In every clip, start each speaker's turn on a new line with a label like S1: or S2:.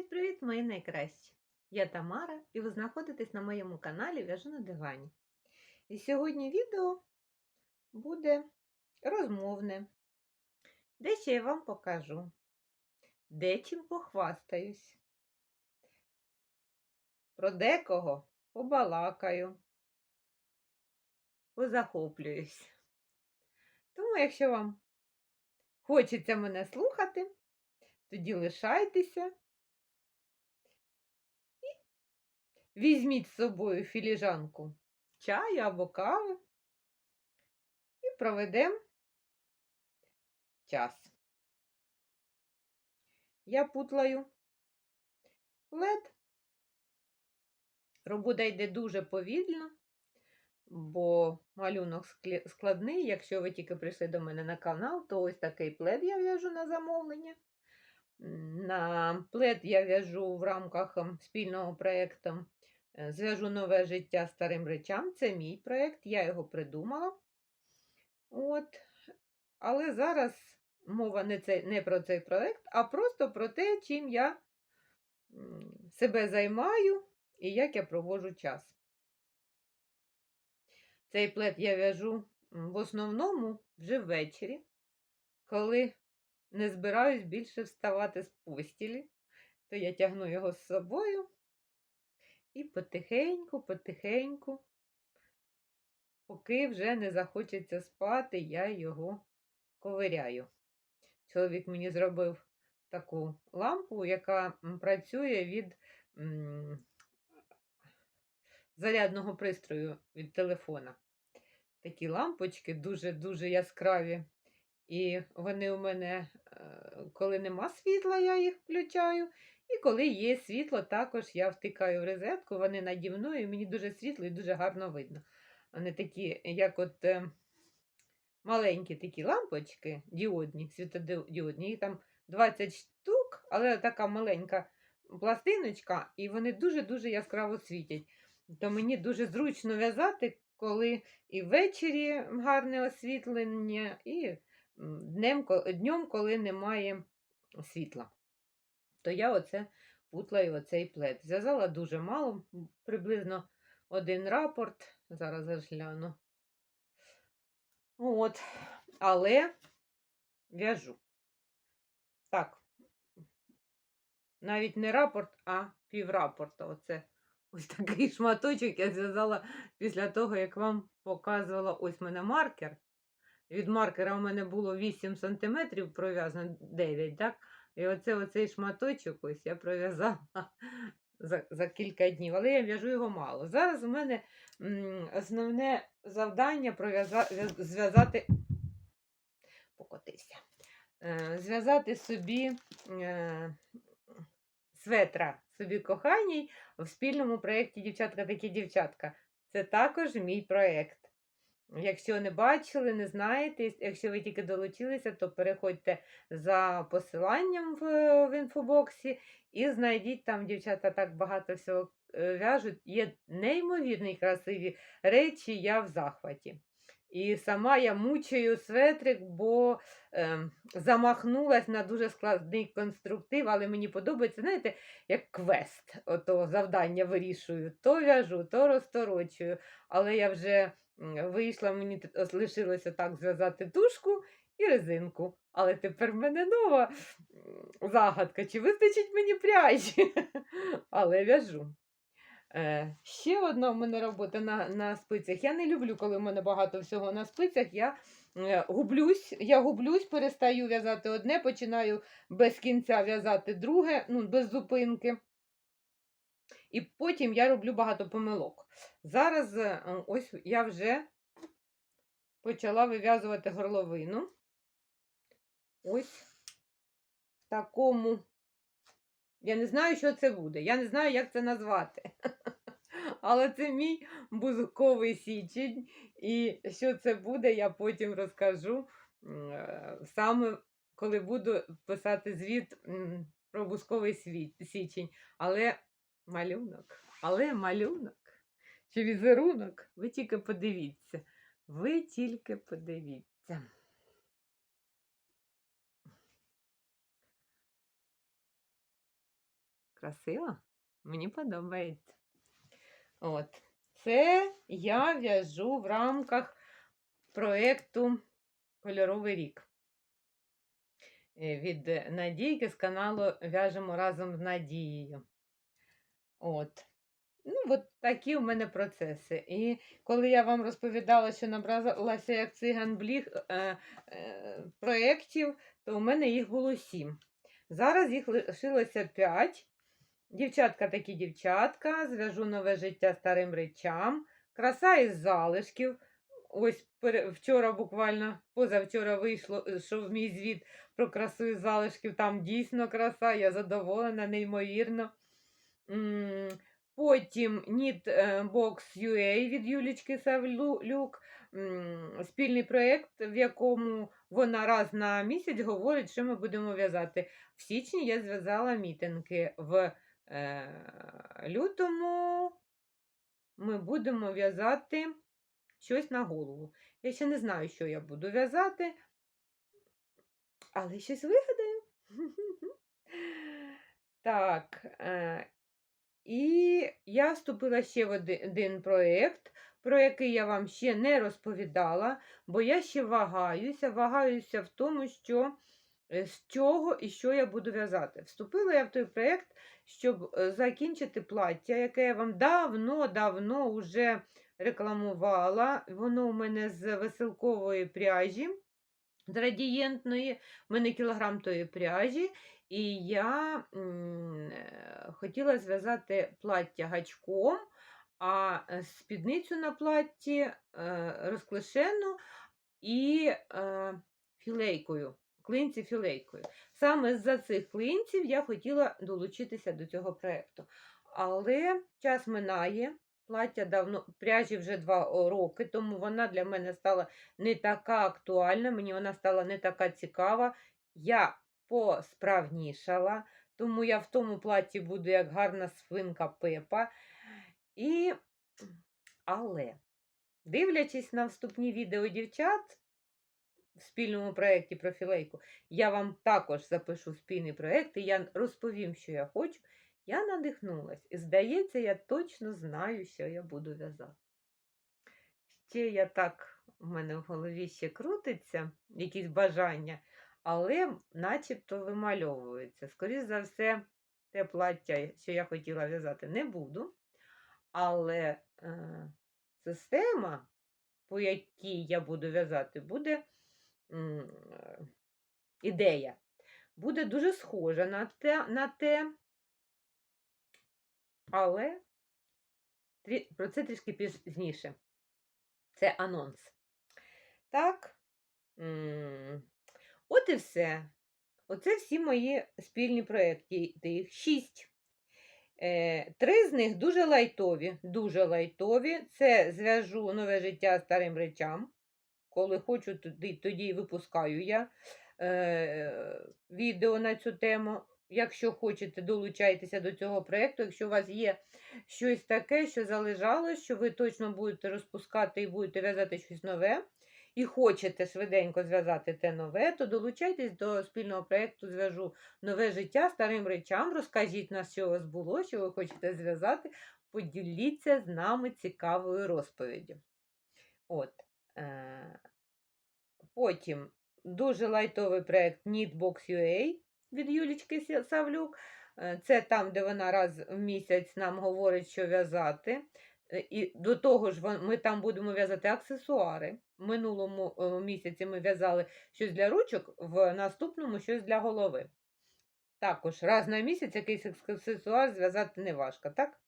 S1: Привіт-привіт, мої найкращі! Я Тамара, і ви знаходитесь на моєму каналі В'яжу на дивані. І сьогодні відео буде розмовне. Дещо я вам покажу, дечим похвастаюсь. Про декого побалакаю, позахоплююсь. Тому, якщо вам хочеться мене слухати, тоді лишайтеся візьміть з собою філіжанку чаю або кави і проведемо час. Я путлаю лед. Робота йде дуже повільно, бо малюнок складний. Якщо ви тільки прийшли до мене на канал, то ось такий плед я в'яжу на замовлення. На плед я в'яжу в рамках ем, спільного проєкту Зв'яжу нове життя старим речам. Це мій проєкт, я його придумала. От. Але зараз мова не, це, не про цей проєкт, а просто про те, чим я себе займаю і як я проводжу час. Цей плед я в'яжу в основному вже ввечері, коли не збираюсь більше вставати з постілі, то я тягну його з собою і потихеньку, потихеньку, поки вже не захочеться спати, я його ковиряю. Чоловік мені зробив таку лампу, яка працює від зарядного пристрою від телефона. Такі лампочки дуже-дуже яскраві. І вони у мене, е, коли нема світла, я їх включаю. І коли є світло, також я втикаю в розетку, вони наді мною, мені дуже світло і дуже гарно видно. Вони такі, як от е, маленькі такі лампочки, діодні, світодіодні, їх там 20 штук, але така маленька пластиночка, і вони дуже-дуже яскраво світять. То мені дуже зручно в'язати, коли і ввечері гарне освітлення, і днем, днем, коли немає світла. То я оце путлаю оцей плед. Зв'язала дуже мало, приблизно один рапорт. Зараз я ж гляну. От, але в'яжу. Так. Навіть не рапорт, а піврапорта. Оце ось такий шматочок я зв'язала після того, як вам показувала ось мене маркер. Від маркера у мене було 8 см пров'язано 9, так? І оце оцей шматочок ось я пров'язала за, за кілька днів, але я в'яжу його мало. Зараз у мене м, основне завдання зв'язати. Покотився. Е, зв'язати собі е, светра собі коханій в спільному проєкті Дівчатка такі дівчатка. Це також мій проєкт. Якщо не бачили, не знаєте, якщо ви тільки долучилися, то переходьте за посиланням в, в інфобоксі і знайдіть там, дівчата так багато всього е, в'яжуть. Є неймовірні красиві речі, я в захваті. І сама я мучаю светрик, бо е, замахнулась на дуже складний конструктив, але мені подобається, знаєте, як квест. Ото завдання вирішую. То в'яжу, то розторочую. Але я вже вийшла, мені лишилося так зв'язати тушку і резинку. Але тепер в мене нова загадка, чи вистачить мені пряжі. Але в'яжу. Е, ще одна в мене робота на, на спицях. Я не люблю, коли в мене багато всього на спицях. Я е, гублюсь, я гублюсь, перестаю в'язати одне, починаю без кінця в'язати друге, ну, без зупинки. І потім я роблю багато помилок. Зараз е, ось я вже почала вив'язувати горловину. Ось в такому. Я не знаю, що це буде. Я не знаю, як це назвати. Але це мій бузковий січень. І що це буде, я потім розкажу е, саме коли буду писати звіт про бузковий січень. Але малюнок, але малюнок чи візерунок, ви тільки подивіться. Ви тільки подивіться. Красиво? Мені подобається. От. Це я в'яжу в рамках проєкту Кольоровий рік. Е, Від Надійки з каналу В'яжемо разом з Надією. От. Ну, от такі у мене процеси. І коли я вам розповідала, що набралася як циган бліг е, е, проєктів, то у мене їх було сім. Зараз їх лишилося п'ять. Дівчатка такі дівчатка, зв'яжу нове життя старим речам, краса із залишків. Ось вчора, буквально позавчора вийшло, е, що в мій звіт про красу із залишків. Там дійсно краса, я задоволена, неймовірно. Потім Knit е, від Юлічки Савлюк. Спільний проєкт, в якому вона раз на місяць говорить, що ми будемо в'язати. В січні я зв'язала мітинги. В е, лютому ми будемо в'язати щось на голову. Я ще не знаю, що я буду в'язати, але щось вигадаю. Так. І я вступила ще в один проєкт, про який я вам ще не розповідала, бо я ще вагаюся, вагаюся в тому, що е, з чого і що я буду в'язати. Вступила я в той проєкт, щоб е, закінчити плаття, яке я вам давно-давно вже рекламувала. Воно у мене з веселкової пряжі, з радієнтної, в мене кілограм тої пряжі. І я е, хотіла зв'язати плаття гачком, а е, спідницю на платті е, розклешену і філейкою, клинці філейкою. Саме з-за цих клинців я хотіла долучитися до цього проєкту. Але час минає, плаття давно, пряжі вже два роки, тому вона для мене стала не така актуальна, мені вона стала не така цікава. Я посправнішала, тому я в тому платі буду як гарна свинка Пепа. І... Але, дивлячись на вступні відео дівчат в спільному проєкті про філейку, я вам також запишу спільний проєкт, і я розповім, що я хочу. Я надихнулась. І здається, я точно знаю, що я буду в'язати. Ще я так, у мене в голові ще крутиться, якісь бажання, але начебто вимальовується. Скоріше за все, те плаття, що я хотіла в'язати, не буду. Але е, система, по якій я буду в'язати, буде е, ідея. Буде дуже схожа на те, на те але про це трішки пізніше. Це анонс. Так. От і все. Оце всі мої спільні проєкти. Їх шість. Е, Три з них дуже лайтові. Дуже лайтові. Це зв'яжу нове життя старим речам. Коли хочу, тоді, випускаю я е, відео на цю тему. Якщо хочете, долучайтеся до цього проєкту. Якщо у вас є щось таке, що залежало, що ви точно будете розпускати і будете в'язати щось нове, і хочете швиденько зв'язати те нове, то долучайтесь до спільного проєкту Зв'яжу нове життя старим речам. Розкажіть нас, що у вас було, що ви хочете зв'язати. Поділіться з нами цікавою розповіддю. От. Е- Потім дуже лайтовий проєкт Knitbox UA від Юлічки Савлюк. Е, Це там, де вона раз в місяць нам говорить, що в'язати. Е, І до того ж, ми там будемо в'язати аксесуари. Минулому е, місяці ми в'язали щось для ручок, в наступному щось для голови. Також раз на місяць якийсь аксесуар зв'язати не важко, так?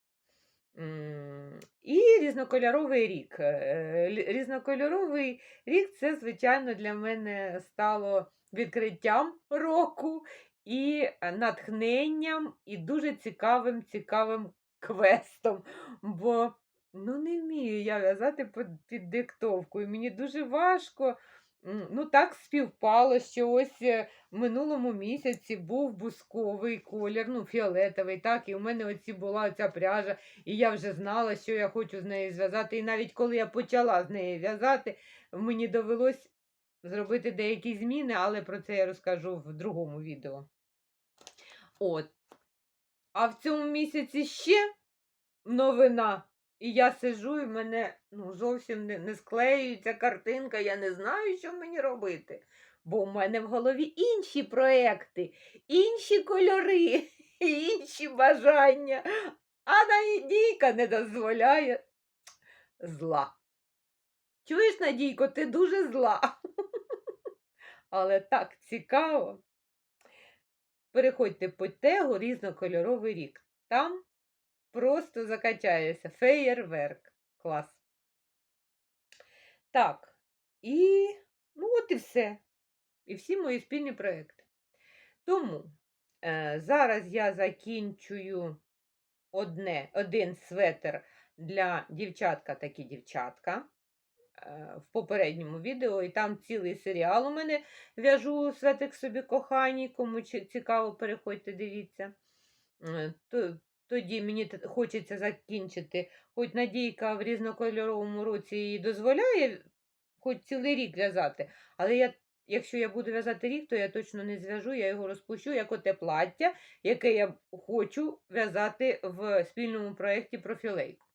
S1: І різнокольоровий рік. Е, Різнокольоровий рік це, звичайно, для мене стало відкриттям року і натхненням, і дуже цікавим, цікавим квестом. Бо ну, не вмію я в'язати під, диктовку. І мені дуже важко. Ну, так співпало, що ось е, в минулому місяці був бусковий колір, ну, фіолетовий, так, і в мене оці була ця пряжа, і я вже знала, що я хочу з нею зв'язати. І навіть коли я почала з нею в'язати, мені довелось зробити деякі зміни, але про це я розкажу в другому відео. От. А в цьому місяці ще новина. І я сижу, і в мене ну, зовсім не, не склеюється картинка, я не знаю, що мені робити. Бо в мене в голові інші проекти, інші кольори, інші бажання. А Надійка не дозволяє зла. Чуєш, Надійко, ти дуже зла. Але так цікаво. Переходьте по тегу різнокольоровий рік. Там просто закачаєшся. Феєрверк. Клас. Так. І ну от і все. І всі мої спільні проекти. Тому е, зараз я закінчую одне, один светр для дівчатка такі дівчатка е, в попередньому відео, і там цілий серіал у мене в'яжу светик собі кохані, кому цікаво, переходьте, дивіться. Е, тоді мені хочеться закінчити, хоч Надійка в різнокольоровому році їй дозволяє хоч цілий рік в'язати, але я, якщо я буду в'язати рік, то я точно не зв'яжу, я його розпущу як оте плаття, яке я хочу в'язати в спільному проєкті про філейку.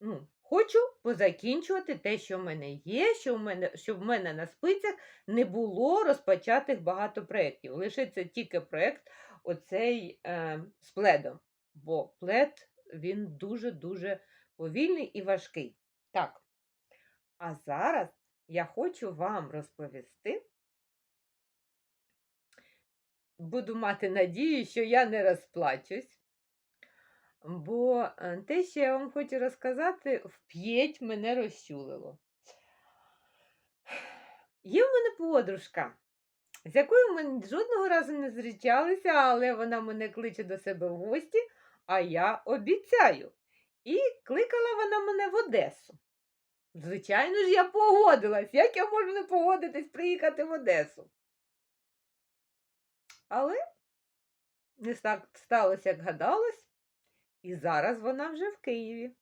S1: Ну, хочу позакінчувати те, що в мене є, що в мене, щоб в мене на спицях не було розпочатих багато проєктів. Лишиться тільки проєкт оцей е, з пледом. Бо плед він дуже-дуже повільний і важкий. Так. А зараз я хочу вам розповісти. Буду мати надію, що я не розплачусь. Бо е, те, що я вам хочу розказати, вп'єть мене розчулило. Є в мене подружка, з якою ми жодного разу не зустрічалися, але вона мене кличе до себе в гості, а я обіцяю. І кликала вона мене в Одесу. Звичайно ж, я погодилась. Як я можу не погодитись приїхати в Одесу? Але не так сталося, як гадалось, і зараз вона вже в Києві.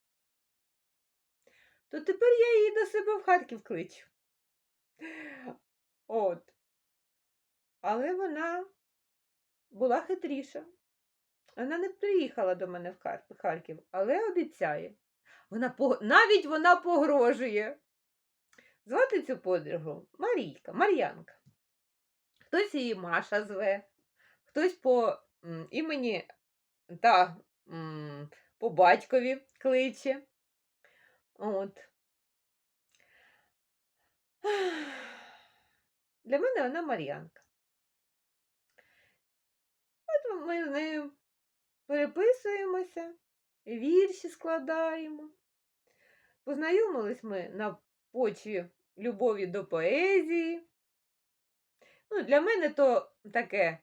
S1: То тепер я її до себе в Харків кличу. От. Але вона була хитріша. Вона не приїхала до мене в Харків, але обіцяє. Вона пог- навіть вона погрожує. Звати цю подругу Марійка, Мар'янка. Хтось її Маша зве, хтось по імені та по батькові кличе. От. Для мене вона Мар'янка. От ми з нею переписуємося, вірші складаємо. Познайомились ми на почві любові до поезії. Ну, для мене то таке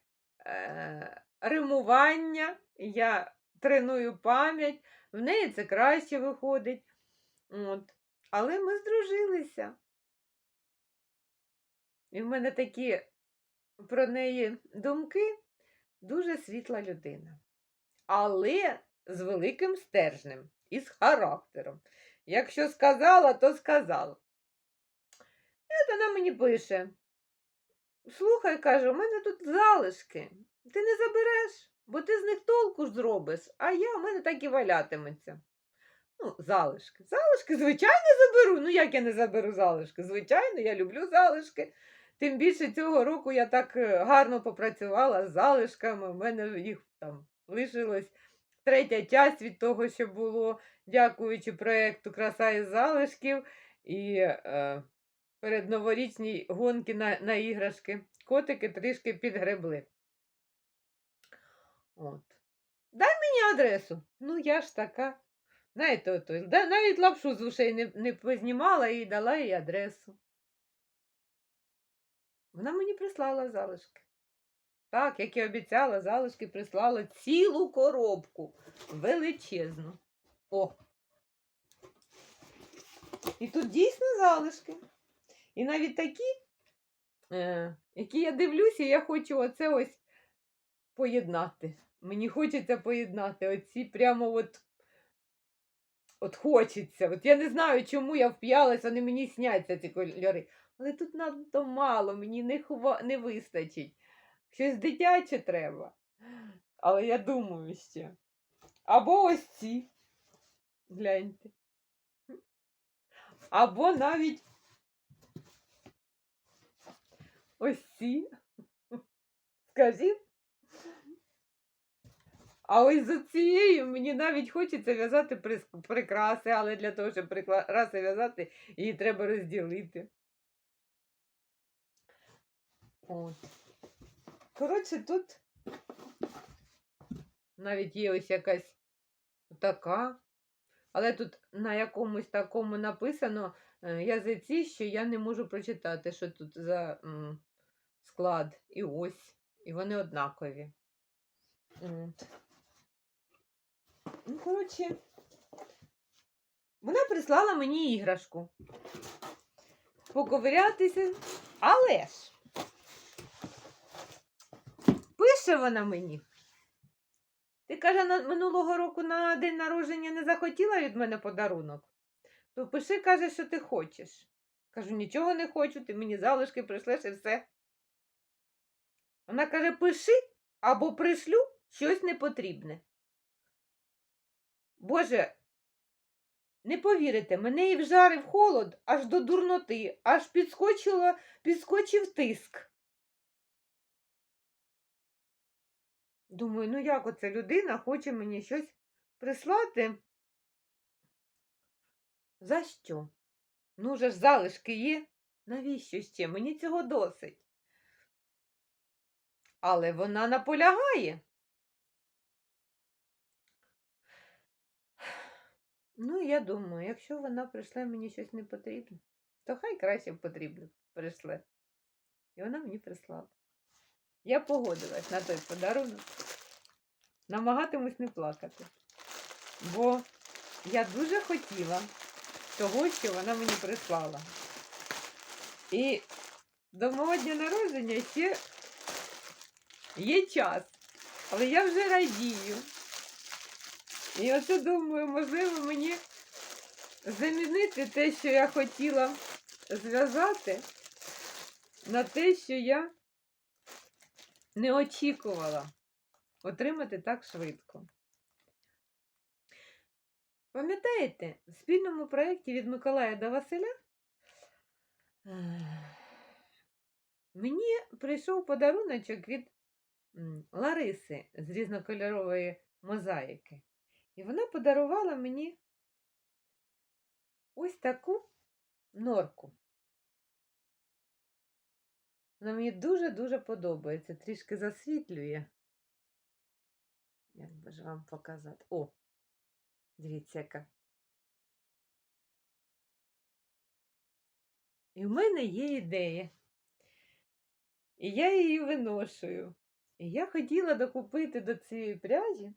S1: е, римування. Я треную пам'ять, в неї це краще виходить. От. Але ми здружилися. І в мене такі про неї думки дуже світла людина. Але з великим стержнем і з характером. Якщо сказала, то сказала. І от вона мені пише. Слухай, каже, у мене тут залишки. Ти не забереш, бо ти з них толку зробиш, а я у мене так і валятиметься. Ну, залишки. Залишки, звичайно, заберу. Ну, як я не заберу залишки? Звичайно, я люблю залишки. Тим більше цього року я так е, гарно попрацювала з залишками. У мене їх там лишилось третя часть від того, що було, дякуючи проєкту Краса із залишків і е, передноворічній гонки на, на іграшки. Котики трішки підгребли. От. Дай мені адресу. Ну, я ж така. Знаєте, ото, навіть лапшу з ушей не, не познімала і дала їй адресу. Вона мені прислала залишки. Так, як і обіцяла, залишки прислала цілу коробку. Величезну. О. І тут дійсно залишки. І навіть такі, е, які я дивлюся, я хочу оце ось поєднати. Мені хочеться поєднати оці прямо от. От хочеться. От я не знаю, чому я вп'ялась, вони мені сняться ці кольори. Але тут надто мало, мені не, хва... не вистачить. Щось дитяче треба. але я думаю ще. Або ось ці. Гляньте. Або навіть ось ці. Скажіть. А ось за цією мені навіть хочеться в'язати прикраси, але для того, щоб прикраси в'язати, її треба розділити. От. Коротше, тут навіть є ось якась така, але тут на якомусь такому написано е, язиці, що я не можу прочитати, що тут за склад. І ось. І вони однакові. Ну, коротше, вона прислала мені іграшку. Поковирятися. Але ж пише вона мені. Ти каже, минулого року на день народження не захотіла від мене подарунок. То пиши, каже, що ти хочеш. Кажу, нічого не хочу, ти мені залишки прийшлеш і все. Вона каже, пиши або пришлю щось непотрібне. Боже, не повірите, мене і вжарив холод аж до дурноти, аж підскочило, підскочив тиск. Думаю, ну як оце людина хоче мені щось прислати? За що? Ну, вже ж залишки є. Навіщо ще? Мені цього досить. Але вона наполягає. Ну, я думаю, якщо вона прийшла мені щось не потрібне, то хай краще потрібно прийшле. І вона мені прислала. Я погодилась на той подарунок. Намагатимусь не плакати. Бо я дуже хотіла того, що вона мені прислала. І до мого дня народження ще є час. Але я вже радію. І оце думаю, можливо, мені замінити те, що я хотіла зв'язати, на те, що я не очікувала отримати так швидко. Пам'ятаєте, в спільному проєкті від Миколая до Василя мені прийшов подаруночок від Лариси з різнокольорової мозаїки. І вона подарувала мені ось таку норку. Вона мені дуже-дуже подобається, трішки засвітлює. Як би ж вам показати? О, дивіться, яка. І в мене є ідея. І я її виношую. І я хотіла докупити до цієї пряжі,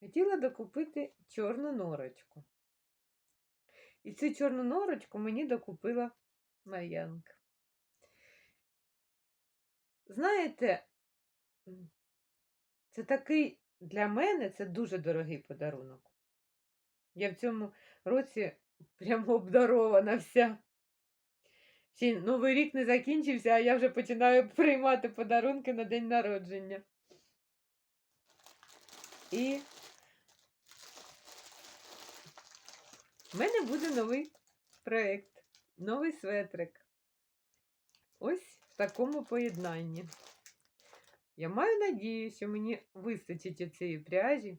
S1: хотіла докупити чорну норочку. І цю чорну норочку мені докупила Мар'янка. Знаєте, це такий для мене це дуже дорогий подарунок. Я в цьому році прямо обдарована вся. Ще Новий рік не закінчився, а я вже починаю приймати подарунки на день народження. І в мене буде новий проєкт, новий светрик. Ось такому поєднанні. Я маю надію, що мені вистачить цієї пряжі.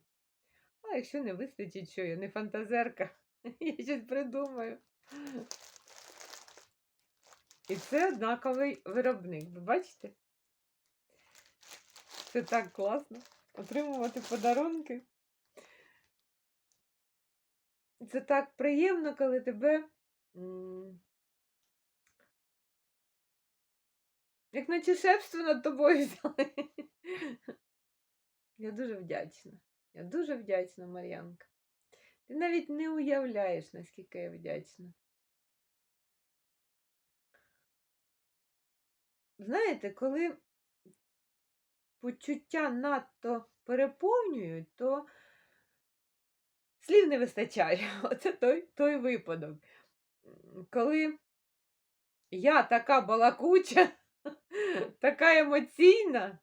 S1: А якщо не вистачить, що я не фантазерка, я щось придумаю. І це однаковий виробник. Ви бачите? Це так класно. Отримувати подарунки. Це так приємно, коли тебе. Як наче шефство над тобою взяли. Я дуже вдячна. Я дуже вдячна, Мар'янка. Ти навіть не уявляєш, наскільки я вдячна. Знаєте, коли почуття надто переповнюють, то слів не вистачає. Оце той, той випадок. Коли я така балакуча, така емоційна,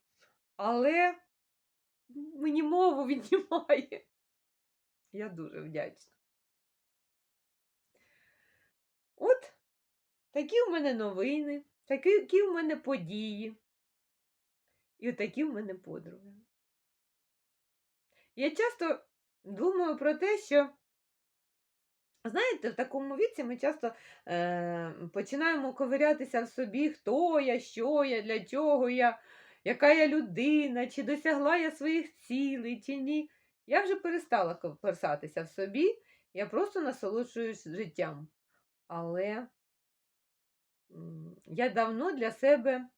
S1: але мені мову віднімає. Я дуже вдячна. От такі в мене новини, такі в мене події. І отакі в мене подруги. Я часто думаю про те, що, знаєте, в такому віці ми часто е, починаємо ковирятися в собі, хто я, що я, для чого я, яка я людина, чи досягла я своїх цілей, чи ні. Я вже перестала коперсатися в собі, я просто насолоджуюсь життям. Але я давно для себе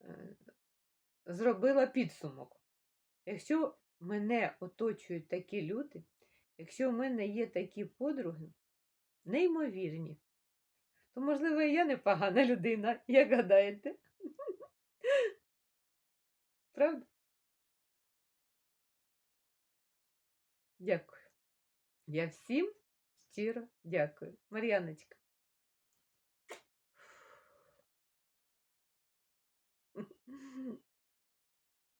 S1: е, зробила підсумок. Якщо мене оточують такі люди, якщо в мене є такі подруги, неймовірні, то, можливо, і я непогана людина, як гадаєте? Правда? Дякую. Я всім щиро дякую. Мар'яночка,